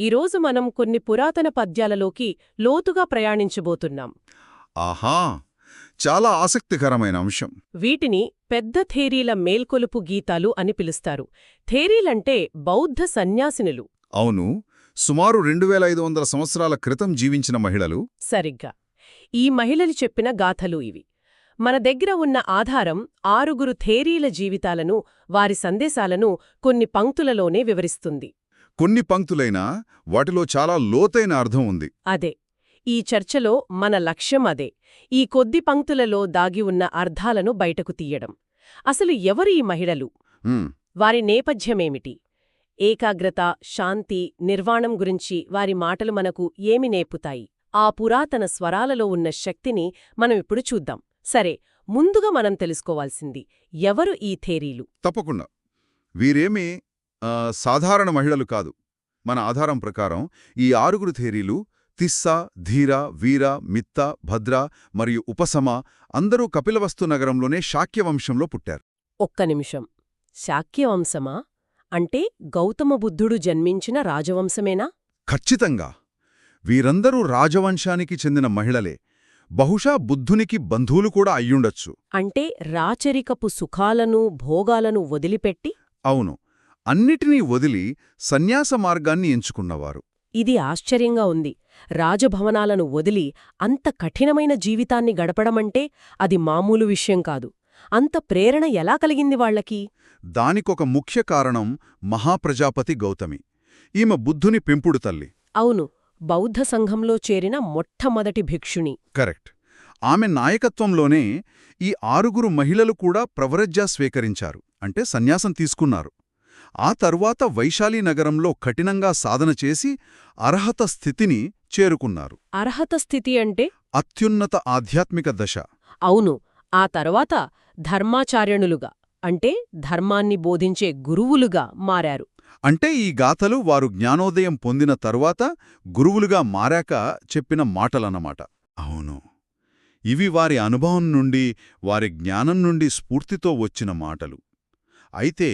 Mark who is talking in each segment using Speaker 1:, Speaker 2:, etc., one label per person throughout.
Speaker 1: ఈరోజు మనం కొన్ని పురాతన పద్యాలలోకి లోతుగా ప్రయాణించబోతున్నాం.
Speaker 2: ఆహా! చాలా ఆసక్తికరమైన అంశం.
Speaker 1: వీటిని పెద్ద థేరీల మేల్కొలుపు గీతాలు అని పిలుస్తారు. థేరీలంటే బౌద్ధ సన్యాసినులు.
Speaker 2: అవును. సుమారు రెండు వేల ఐదు వందల సంవత్సరాల క్రితం జీవించిన మహిళలు.
Speaker 1: సరిగ్గా. ఈ మహిళలు చెప్పిన గాథలు ఇవి. మన దగ్గర ఉన్న ఆధారం ఆరుగురు థేరీల జీవితాలను వారి సందేశాలను కొన్ని పంక్తులలోనే వివరిస్తుంది.
Speaker 2: కొన్ని పంక్తులైనా వాటిలో చాలా లోతైన అర్థం ఉంది.
Speaker 1: అదే ఈ చర్చలో మన లక్ష్యం అదే ఈ కొద్ది పంక్తులలో దాగి ఉన్న అర్థాలను బయటకు తీయడం. అసలు ఎవరు ఈ మహిళలు? వారి నేపథ్యమేమిటి? ఏకాగ్రత శాంతి నిర్వాణం గురించి వారి మాటలు మనకు ఏమి నేర్పుతాయి? ఆ పురాతన స్వరాలలో ఉన్న శక్తిని మనం ఇప్పుడు చూద్దాం. సరే ముందుగా మనం తెలుసుకోవాల్సింది ఎవరు ఈ థేరీలు?
Speaker 2: తప్పకుండా. వీరేమీ సాధారణ మహిళలు కాదు. మన ఆధారం ప్రకారం ఈ ఆరుగురు థేరీలు తిస్స ధీర వీర మిత్త భద్ర మరియు ఉపశమ అందరూ కపిలవస్తు నగరంలోనే శాక్యవంశంలో పుట్టారు.
Speaker 1: ఒక్క నిమిషం. శాక్యవంశమా? అంటే గౌతమ బుద్ధుడు జన్మించిన రాజవంశమేనా?
Speaker 2: ఖచ్చితంగా. వీరందరూ రాజవంశానికి చెందిన మహిళలే. బహుశా బుద్ధునికి బంధువులు కూడా అయ్యుండొచ్చు.
Speaker 1: అంటే రాచరికపు సుఖాలను భోగాలను వదిలిపెట్టి?
Speaker 2: అవును. అన్నిటినీ వదిలి సన్యాస మార్గాన్ని ఎంచుకున్నవారు.
Speaker 1: ఇది ఆశ్చర్యంగా ఉంది. రాజభవనాలను వదిలి అంత కఠినమైన జీవితాన్ని గడపడమంటే అది మామూలు విషయం కాదు. అంత ప్రేరణ ఎలా కలిగింది వాళ్ళకి
Speaker 2: దానికొక ముఖ్య కారణం మహాప్రజాపతి గౌతమి. ఈమె బుద్ధుని పెంపుడు తల్లి.
Speaker 1: అవును బౌద్ధ సంఘంలో చేరిన మొట్టమొదటి భిక్షుని
Speaker 2: కరెక్ట్. ఆమె నాయకత్వంలోనే ఈ ఆరుగురు మహిళలు కూడా ప్రవరజ్జా స్వీకరించారు. అంటే సన్యాసం తీసుకున్నారు. ఆ తరువాత వైశాలి నగరంలో కఠినంగా సాధన చేసి అర్హత స్థితిని చేరుకున్నారు.
Speaker 1: అర్హత స్థితి అంటే?
Speaker 2: అత్యున్నత ఆధ్యాత్మిక దశ.
Speaker 1: అవును. ఆ తర్వాత ధర్మాచార్యణులుగా అంటే ధర్మాన్ని బోధించే గురువులుగా మారారు.
Speaker 2: అంటే ఈ గాథలు వారు జ్ఞానోదయం పొందిన తరువాత గురువులుగా మారాక చెప్పిన మాటలన్నమాట. అవును. ఇవి వారి అనుభవం నుండి వారి జ్ఞానం నుండి స్ఫూర్తితో వచ్చిన మాటలు. అయితే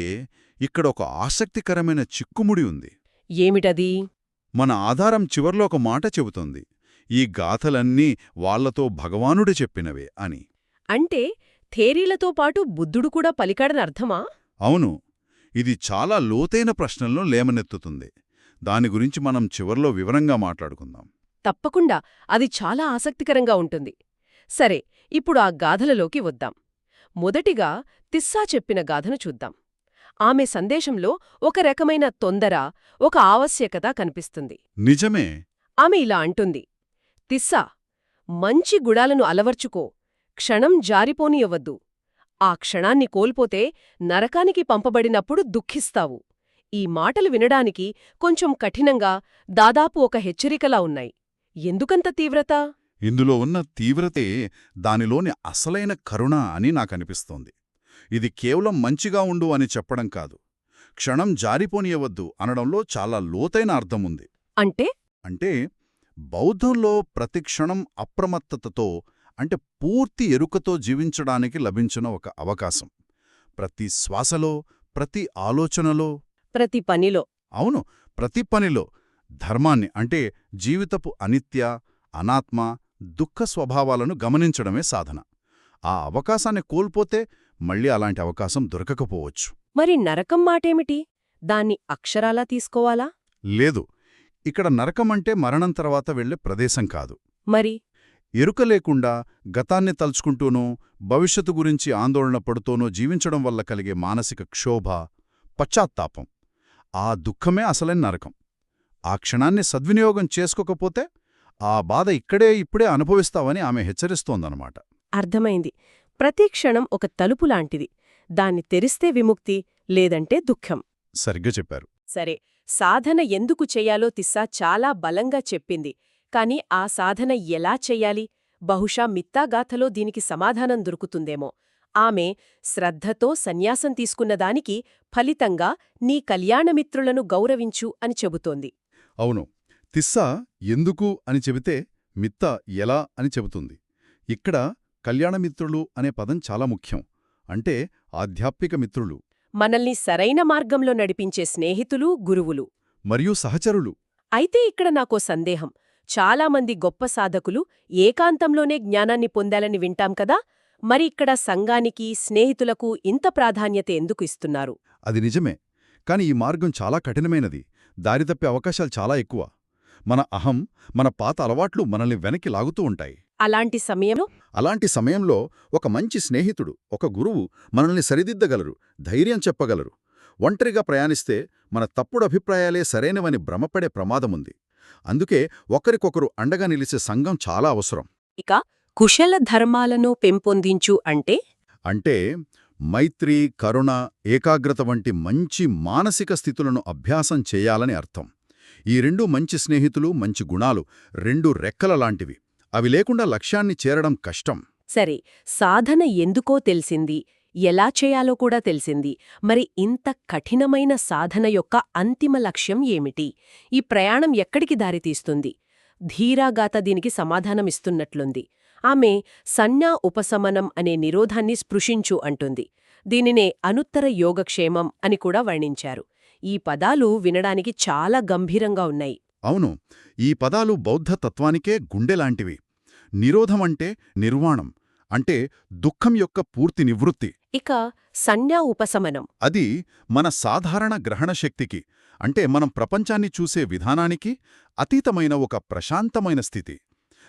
Speaker 2: ఇక్కడ ఒక ఆసక్తికరమైన చిక్కుముడి ఉంది.
Speaker 1: ఏమిటది?
Speaker 2: మన ఆధారం చివర్లో ఒక మాట చెబుతోంది. ఈ గాథలన్నీ వాళ్ళతో భగవానుడు చెప్పినవే అని.
Speaker 1: అంటే థేరీలతో పాటు బుద్ధుడు కూడా పలికాడనర్థమా
Speaker 2: అవును. ఇది చాలా లోతైన ప్రశ్నలను లేమనెత్తుతుంది. దాని గురించి మనం చివర్లో వివరంగా మాట్లాడుకుందాం.
Speaker 1: తప్పకుండా. అది చాలా ఆసక్తికరంగా ఉంటుంది. సరే ఇప్పుడు ఆ గాథలలోకి వద్దాం. మొదటిగా తిస్సా చెప్పిన గాథను చూద్దాం. ఆమె సందేశంలో ఒక రకమైన తొందర ఒక ఆవశ్యకత కనిపిస్తుంది.
Speaker 2: నిజమే.
Speaker 1: ఆమె ఇలా అంటుంది. తిస్సా మంచి గుడాలను అలవర్చుకో క్షణం జారిపోనియవద్దు. ఆ క్షణాన్ని కోల్పోతే నరకానికి పంపబడినప్పుడు దుఃఖిస్తావు. ఈ మాటలు వినడానికి కొంచెం కఠినంగా దాదాపు ఒక హెచ్చరికలా ఉన్నాయి. ఎందుకంత తీవ్రత?
Speaker 2: ఇందులో ఉన్న తీవ్రతే దానిలోని అసలైన కరుణ అని నాకనిపిస్తోంది. ఇది కేవలం మంచిగా ఉండు అని చెప్పడం కాదు. క్షణం జారిపోనియవద్దు అనడంలో చాలా లోతైన అర్థం ఉంది.
Speaker 1: అంటే?
Speaker 2: అంటే బౌద్ధంలో ప్రతి క్షణం అప్రమత్తతతో అంటే పూర్తి ఎరుకతో జీవించడానికి లభించిన ఒక అవకాశం. ప్రతి శ్వాసలో ప్రతి ఆలోచనలో
Speaker 1: ప్రతి పనిలో.
Speaker 2: అవును ప్రతి పనిలో ధర్మాన్ని అంటే జీవితపు అనిత్య అనాత్మ దుఃఖ స్వభావాలను గమనించడమే సాధన. ఆ అవకాశాన్ని కోల్పోతే మళ్ళీ అలాంటి అవకాశం దొరకకపోవచ్చు.
Speaker 1: మరి నరకం మాటేమిటి? దాన్ని అక్షరాలా తీసుకోవాలా?
Speaker 2: లేదు. ఇక్కడ నరకమంటే మరణం తర్వాత వెళ్ళే ప్రదేశం కాదు.
Speaker 1: మరి?
Speaker 2: ఎరుక లేకుండా గతాన్ని తలుచుకుంటూనో భవిష్యత్తు గురించి ఆందోళన పడుతూనో జీవించడం వల్ల కలిగే మానసిక క్షోభ పశ్చాత్తాపం ఆ దుఃఖమే అసలైన నరకం. ఆ క్షణాన్ని సద్వినియోగం చేసుకోకపోతే ఆ బాధ ఇక్కడే ఇప్పుడే అనుభవిస్తావని ఆమె హెచ్చరిస్తోందనమాట
Speaker 1: అర్థమైంది. ప్రతి క్షణం ఒక తలుపు లాంటిది. దాన్ని తెరిస్తే విముక్తి లేదంటే దుఃఖం.
Speaker 2: సరిగ్గా చెప్పారు.
Speaker 1: సరే సాధన ఎందుకు చెయ్యాలో తిస్సా చాలా బలంగా చెప్పింది. కాని ఆ సాధన ఎలా చెయ్యాలి బహుశా మిత్తాగాథలో దీనికి సమాధానం దొరుకుతుందేమో. ఆమె శ్రద్ధతో సన్యాసం తీసుకున్నదానికి ఫలితంగా నీ కళ్యాణమిత్రులను గౌరవించు అని చెబుతోంది.
Speaker 2: అవును. తిస్సా ఎందుకు అని చెబితే మిత్త ఎలా అని చెబుతుంది. ఇక్కడ కళ్యాణమిత్రులు అనే పదం చాలా ముఖ్యం. అంటే ఆధ్యాత్మిక మిత్రులు.
Speaker 1: మనల్ని సరైన మార్గంలో నడిపించే స్నేహితులు గురువులు.
Speaker 2: మరియు సహచరులు.
Speaker 1: అయితే ఇక్కడ నాకో సందేహం. చాలామంది గొప్ప సాధకులు ఏకాంతంలోనే జ్ఞానాన్ని పొందాలని వింటాం కదా? మరి ఇక్కడ సంఘానికి స్నేహితులకు ఇంత ప్రాధాన్యత ఎందుకు ఇస్తున్నారు?
Speaker 2: అది నిజమే. కాని ఈ మార్గం చాలా కఠినమైనది. దారి తప్పే అవకాశాలు చాలా ఎక్కువ. మన అహం మన పాత అలవాట్లు మనల్ని వెనక్కి లాగుతూ ఉంటాయి.
Speaker 1: అలాంటి సమయంలో
Speaker 2: అలాంటి సమయంలో ఒక మంచి స్నేహితుడు ఒక గురువు మనల్ని సరిదిద్దగలరు ధైర్యం చెప్పగలరు. ఒంటరిగా ప్రయాణిస్తే మన తప్పుడు అభిప్రాయాలే సరైనవని భ్రమపడే ప్రమాదముంది. అందుకే ఒకరికొకరు అండగా నిలిచే సంఘం చాలా అవసరం.
Speaker 1: ఇక కుశల ధర్మాలను పెంపొందించు అంటే?
Speaker 2: అంటే మైత్రి కరుణ ఏకాగ్రత వంటి మంచి మానసిక స్థితులను అభ్యాసం చేయాలని అర్థం. ఈ రెండు మంచి స్నేహితులు మంచి గుణాలు రెండు రెక్కల లాంటివి. అవి లేకుండా లక్ష్యాన్ని చేరడం కష్టం.
Speaker 1: సరే సాధన ఎందుకో తెలిసింది ఎలా చేయాలో కూడా తెలిసింది మరి ఇంత కఠినమైన సాధన యొక్క అంతిమ లక్ష్యం ఏమిటి? ఈ ప్రయాణం ఎక్కడికి దారితీస్తుంది? ధీరాగాత దీనికి సమాధానమిస్తున్నట్లుంది. ఆమె సన్యా ఉపశమనం అనే నిరోధాన్ని స్పృశించు అంటుంది. దీనినే అనుత్తర యోగక్షేమం అని కూడా వర్ణించారు. ఈ పదాలు వినడానికి చాలా గంభీరంగా ఉన్నాయి.
Speaker 2: అవును ఈ పదాలు బౌద్ధ తత్వానికే గుండెలాంటివి. నిరోధమంటే నిర్వాణం అంటే దుఃఖం యొక్క పూర్తి నివృత్తి.
Speaker 1: ఇక సన్యా ఉపశమనం.
Speaker 2: అది మన సాధారణ గ్రహణశక్తికి అంటే మనం ప్రపంచాన్ని చూసే విధానానికి అతీతమైన ఒక ప్రశాంతమైన స్థితి.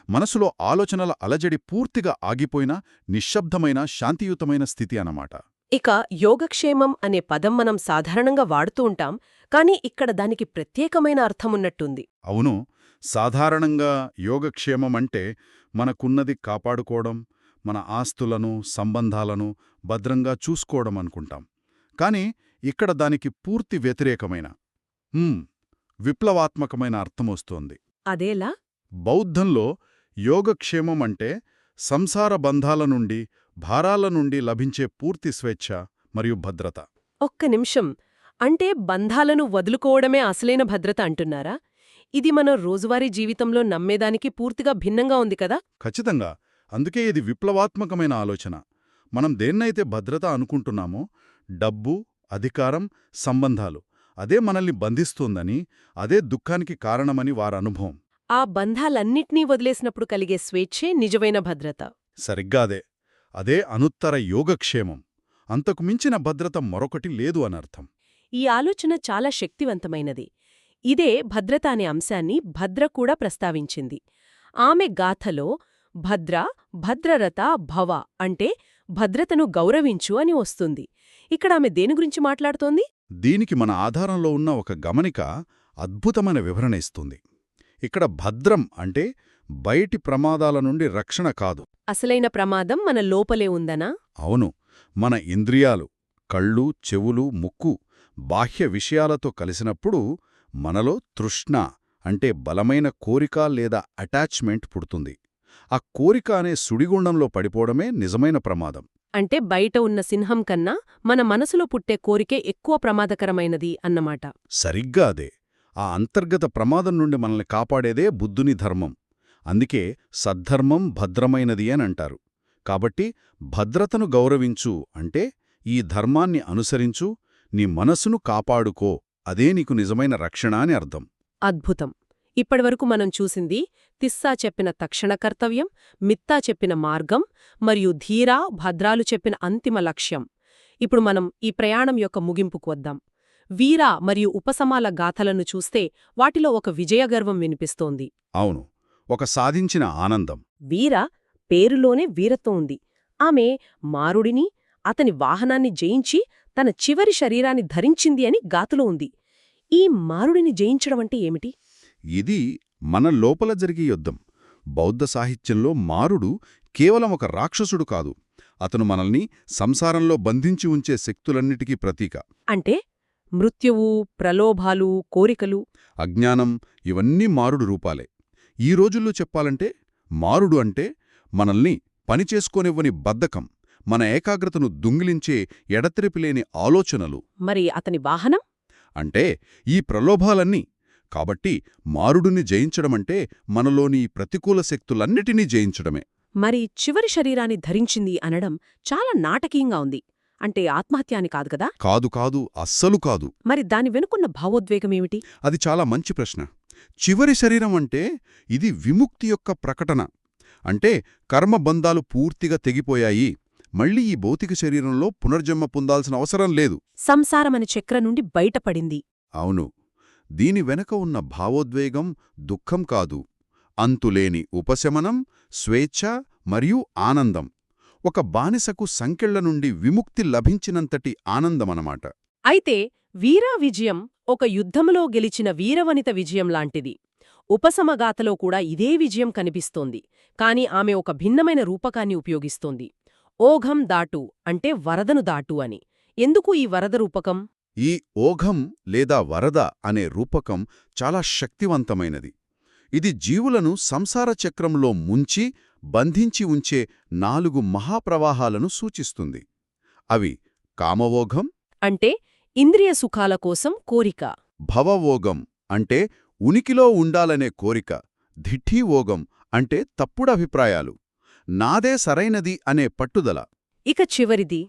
Speaker 2: మనసులో ఆలోచనల అలజడి పూర్తిగా ఆగిపోయిన నిశ్శబ్దమైన శాంతియుతమైన స్థితి అన్నమాట.
Speaker 1: ఇక యోగక్షేమం అనే పదం మనం సాధారణంగా వాడుతూ ఉంటాం కానీ ఇక్కడ దానికి ప్రత్యేకమైన అర్థమున్నట్టుంది.
Speaker 2: అవును సాధారణంగా యోగక్షేమం అంటే మనకున్నది కాపాడుకోవడం మన ఆస్తులను సంబంధాలను భద్రంగా చూసుకోవడం అనుకుంటాం. కాని ఇక్కడ దానికి పూర్తి వ్యతిరేకమైన విప్లవాత్మకమైన అర్థమొస్తోంది
Speaker 1: అదేలా?
Speaker 2: బౌద్ధంలో యోగక్షేమం అంటే సంసార బంధాల నుండి భారాల నుండి లభించే పూర్తి స్వేచ్ఛ మరియు భద్రత.
Speaker 1: ఒక్క నిమిషం. అంటే బంధాలను వదులుకోవడమే అసలైన భద్రత అంటున్నారా? ఇది మన రోజువారీ జీవితంలో నమ్మేదానికి పూర్తిగా భిన్నంగా ఉంది కదా?
Speaker 2: ఖచ్చితంగా. అందుకే ఇది విప్లవాత్మకమైన ఆలోచన. మనం దేన్నైతే భద్రత అనుకుంటున్నామో డబ్బు అధికారం సంబంధాలు అదే మనల్ని బంధిస్తోందని అదే దుఃఖానికి కారణమని వారి అనుభవం.
Speaker 1: ఆ బంధాలన్నిట్నీ వదిలేసినప్పుడు కలిగే స్వేచ్ఛే నిజమైన భద్రత.
Speaker 2: సరిగ్గా అదే. అదే అనుత్తర యోగక్షేమం. అంతకు మించిన భద్రత మరొకటి లేదు అనర్థం.
Speaker 1: ఈ ఆలోచన చాలా శక్తివంతమైనది. ఇదే భద్రత అనే అంశాన్ని భద్ర కూడా ప్రస్తావించింది. ఆమె గాథలో భద్ర భద్రరత భవ అంటే భద్రతను గౌరవించు అని వస్తుంది. ఇక్కడ ఆమె దేని గురించి మాట్లాడుతోంది?
Speaker 2: దీనికి మన ఆధారంలో ఉన్న ఒక గమనిక అద్భుతమైన వివరణ ఇస్తుంది. ఇక్కడ భద్రం అంటే బయటి ప్రమాదాల నుండి రక్షణ కాదు.
Speaker 1: అసలైన ప్రమాదం మన లోపలే ఉందనా?
Speaker 2: అవును మన ఇంద్రియాలు కళ్ళు చెవులు ముక్కు బాహ్య విషయాలతో కలిసినప్పుడు మనలో తృష్ణ అంటే బలమైన కోరిక లేదా అటాచ్మెంట్ పుడుతుంది. ఆ కోరిక అనే సుడిగుండంలో పడిపోవడమే నిజమైన ప్రమాదం.
Speaker 1: అంటే బయట ఉన్న సింహం కన్నా మన మనసులో పుట్టే కోరికే ఎక్కువ ప్రమాదకరమైనది అన్నమాట.
Speaker 2: సరిగ్గా అదే. ఆ అంతర్గత ప్రమాదం నుండి మనల్ని కాపాడేదే బుద్ధుని ధర్మం. అందుకే సద్ధర్మం భద్రమైనది అని అంటారు. కాబట్టి భద్రతను గౌరవించు అంటే ఈ ధర్మాన్ని అనుసరించు నీ మనసును కాపాడుకో అదే నీకు నిజమైన రక్షణ అని అర్థం.
Speaker 1: అద్భుతం. ఇప్పటివరకు మనం చూసింది తిస్సా చెప్పిన తక్షణ కర్తవ్యం మిత్తా చెప్పిన మార్గం మరియు ధీరా భద్రాలు చెప్పిన అంతిమ లక్ష్యం. ఇప్పుడు మనం ఈ ప్రయాణం యొక్క ముగింపుకు వద్దాం. వీరా మరియు ఉపశమాల గాథలను చూస్తే వాటిలో ఒక విజయగర్వం వినిపిస్తోంది.
Speaker 2: అవును. ఒక సాధించిన ఆనందం.
Speaker 1: వీర పేరులోనే వీరత్వం ఉంది. ఆమె మారుడిని అతని వాహనాన్ని జయించి తన చివరి శరీరాన్ని ధరించింది అని గాతులో ఉంది. ఈ మారుడిని జయించడం అంటే ఏమిటి?
Speaker 2: ఇది మన లోపల జరిగే యుద్ధం. బౌద్ధ సాహిత్యంలో మారుడు కేవలం ఒక రాక్షసుడు కాదు. అతను మనల్ని సంసారంలో బంధించి ఉంచే శక్తులన్నిటికీ ప్రతీక.
Speaker 1: అంటే మృత్యువు ప్రలోభాలు కోరికలు?
Speaker 2: అజ్ఞానం ఇవన్నీ మారుడు రూపాలే. ఈ రోజుల్లో చెప్పాలంటే మారుడు అంటే మనల్ని పనిచేసుకోనివ్వని బద్ధకం మన ఏకాగ్రతను దుంగిలించే ఎడతెరిపిలేని ఆలోచనలు.
Speaker 1: మరి అతని వాహనం?
Speaker 2: అంటే ఈ ప్రలోభాలన్నీ. కాబట్టి మారుడుని జయించడమంటే మనలోని ప్రతికూల శక్తులన్నిటినీ జయించడమే.
Speaker 1: మరి చివరి శరీరాన్ని ధరించింది అనడం చాలా నాటకీయంగా ఉంది. అంటే ఆత్మహత్య అని కాదు కదా?
Speaker 2: కాదు కాదు అస్సలు కాదు.
Speaker 1: మరి దాని వెనుకున్న భావోద్వేగమేమిటి
Speaker 2: అది చాలా మంచి ప్రశ్న. చివరి శరీరం అంటే ఇది విముక్తి యొక్క ప్రకటన. అంటే కర్మబంధాలు పూర్తిగా తెగిపోయాయి. మళ్ళీ ఈ భౌతిక శరీరంలో పునర్జన్మ పొందాల్సిన అవసరం లేదు.
Speaker 1: సంసారమని చక్ర నుండి బయటపడింది.
Speaker 2: అవును. దీని వెనక ఉన్న భావోద్వేగం దుఃఖం కాదు. అంతులేని ఉపశమనం స్వేచ్ఛ మరియు ఆనందం. ఒక బానిసకు సంకెళ్ళ నుండి విముక్తి లభించినంతటి ఆనందమనమాట.
Speaker 1: అయితే వీరా విజయం ఒక యుద్ధములో గెలిచిన వీరవనిత విజయం లాంటిది. ఉపశమగాథలో కూడా ఇదే విజయం కనిపిస్తోంది. కాని ఆమె ఒక భిన్నమైన రూపకాన్ని ఉపయోగిస్తోంది. ఓఘం దాటు అంటే వరదను దాటు అని. ఎందుకు ఈ వరద రూపకం?
Speaker 2: ఈ ఓఘం లేదా వరద అనే రూపకం చాలా శక్తివంతమైనది. ఇది జీవులను సంసార చక్రంలో ముంచి బంధించి ఉంచే నాలుగు మహాప్రవాహాలను సూచిస్తుంది. అవి కామవోఘం
Speaker 1: అంటే ఇంద్రియ సుఖాల కోసం కోరిక.
Speaker 2: భవవోగం అంటే ఉనికిలో ఉండాలనే కోరిక. ధిఠీవోగం అంటే తప్పుడభిప్రాయాలు. నాదే సరైనది అనే పట్టుదల.
Speaker 1: ఇక చివరిది.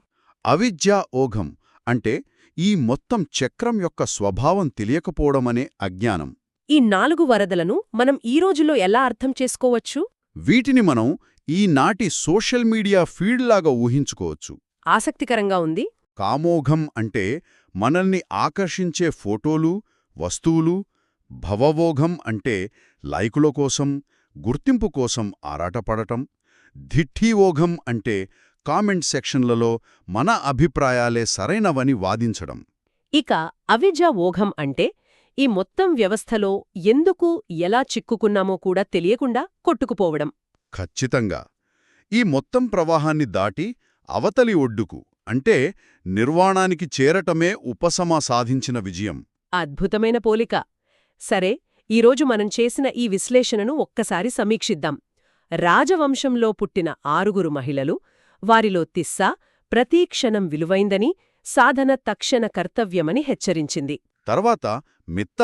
Speaker 2: అవిద్యా ఓఘం అంటే ఈ మొత్తం చక్రం యొక్క స్వభావం తెలియకపోవడమనే అజ్ఞానం.
Speaker 1: ఈ నాలుగు వరదలను మనం ఈ రోజులో ఎలా అర్థం చేసుకోవచ్చు?
Speaker 2: వీటిని మనం ఈనాటి సోషల్ మీడియా ఫీడ్లాగా ఊహించుకోవచ్చు.
Speaker 1: ఆసక్తికరంగా ఉంది.
Speaker 2: కామోఘం అంటే మనల్ని ఆకర్షించే ఫోటోలు వస్తువులు భవవోఘం అంటే లైకుల కోసం గుర్తింపు కోసం ఆరాటపడటం ధిఠీవోఘం అంటే కామెంట్ సెక్షన్లలో మన అభిప్రాయాలే సరైనవని వాదించడం.
Speaker 1: ఇక అవిజా ఓఘం అంటే ఈ మొత్తం వ్యవస్థలో ఎందుకు ఎలా చిక్కుకున్నామో కూడా తెలియకుండా కొట్టుకుపోవడం.
Speaker 2: ఖచ్చితంగా. ఈ మొత్తం ప్రవాహాన్ని దాటి అవతలి ఒడ్డుకు అంటే నిర్వాణానికి చేరటమే ఉపశమ సాధించిన విజయం.
Speaker 1: అద్భుతమైన పోలిక. సరే ఈరోజు మనం చేసిన ఈ విశ్లేషణను ఒక్కసారి సమీక్షిద్దాం. రాజవంశంలో పుట్టిన ఆరుగురు మహిళలు వారిలో తిస్స ప్రతీక్షణం విలువైందని సాధన తక్షణ కర్తవ్యమని హెచ్చరించింది.
Speaker 2: తర్వాత మిత్త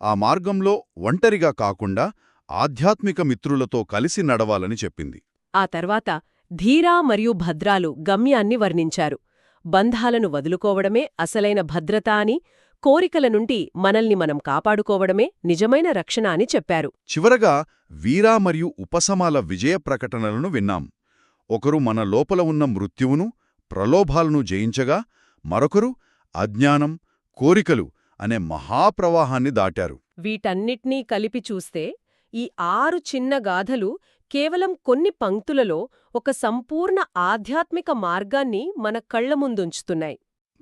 Speaker 2: ఆ మార్గంలో ఒంటరిగా కాకుండా ఆధ్యాత్మిక మిత్రులతో కలిసి నడవాలని చెప్పింది.
Speaker 1: ఆ తర్వాత ధీరా మరియు భద్రాలు గమ్యాన్ని వర్ణించారు. బంధాలను వదులుకోవడమే అసలైన భద్రత అని కోరికల నుండి మనల్ని మనం కాపాడుకోవడమే నిజమైన రక్షణ అని చెప్పారు.
Speaker 2: చివరగా వీరా మరియు ఉపశమాల విజయ ప్రకటనలను విన్నాం. ఒకరు మన లోపల ఉన్న మృత్యువును ప్రలోభాలను జయించగా మరొకరు అజ్ఞానం కోరికలు అనే మహాప్రవాహాన్ని దాటారు.
Speaker 1: వీటన్నిట్నీ కలిపి చూస్తే ఈ ఆరు చిన్న గాథలు కేవలం కొన్ని పంక్తులలో ఒక సంపూర్ణ ఆధ్యాత్మిక మార్గాన్ని మన కళ్ళ ముందుంచుతున్నాయి.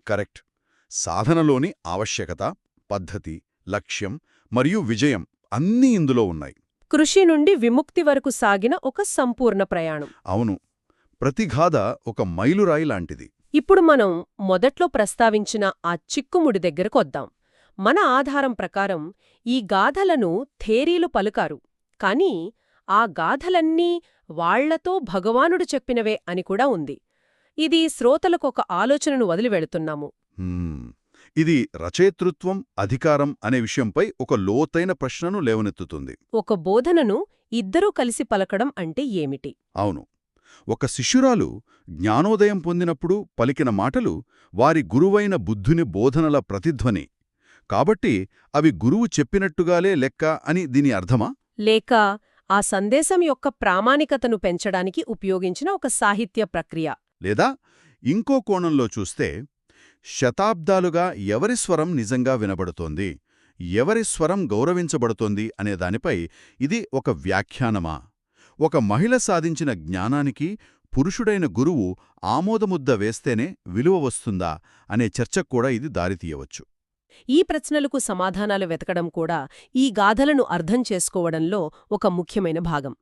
Speaker 2: కరెక్ట్. సాధనలోని ఆవశ్యకత పద్ధతి లక్ష్యం మరియు విజయం అన్నీ ఇందులో ఉన్నాయి.
Speaker 1: కృషి నుండి విముక్తి వరకు సాగిన ఒక సంపూర్ణ ప్రయాణం.
Speaker 2: అవును. ప్రతి గాథ ఒక మైలురాయి లాంటిది.
Speaker 1: ఇప్పుడు మనం మొదట్లో ప్రస్తావించిన ఆ చిక్కుముడి దగ్గరకొద్దాం మన ఆధారం ప్రకారం ఈ గాథలను థేరీలు పలుకారు. కాని ఆ గాథలన్నీ వాళ్ళతో భగవానుడు చెప్పినవే అని కూడా ఉంది. ఇది శ్రోతలకొక ఆలోచనను వదిలివెళుతున్నాము.
Speaker 2: ఇది రచయితృత్వం అధికారం అనే విషయంపై ఒక లోతైన ప్రశ్నను లేవనెత్తుతుంది.
Speaker 1: ఒక బోధనను ఇద్దరూ కలిసి పలకడం అంటే ఏమిటి?
Speaker 2: అవును. ఒక శిష్యురాలు జ్ఞానోదయం పొందినప్పుడు పలికిన మాటలు వారి గురువైన బుద్ధుని బోధనల ప్రతిధ్వని. కాబట్టి అవి గురువు చెప్పినట్టుగాలే లెక్క అని దీని అర్థమా?
Speaker 1: లేక ఆ సందేశం యొక్క ప్రామాణికతను పెంచడానికి ఉపయోగించిన ఒక సాహిత్య ప్రక్రియ.
Speaker 2: లేదా ఇంకో కోణంలో చూస్తే శతాబ్దాలుగా ఎవరి స్వరం నిజంగా వినబడుతోంది ఎవరి స్వరం గౌరవించబడుతోంది అనే దానిపై ఇది ఒక వ్యాఖ్యానమా? ఒక మహిళ సాధించిన జ్ఞానానికి పురుషుడైన గురువు ఆమోదముద్ద వేస్తేనే విలువ వస్తుందా అనే చర్చకు కూడా ఇది దారితీయవచ్చు
Speaker 1: ఈ ప్రశ్నలకు సమాధానాలు వెతకడం కూడా ఈ గాథలను అర్థం చేసుకోవడంలో ఒక ముఖ్యమైన భాగం.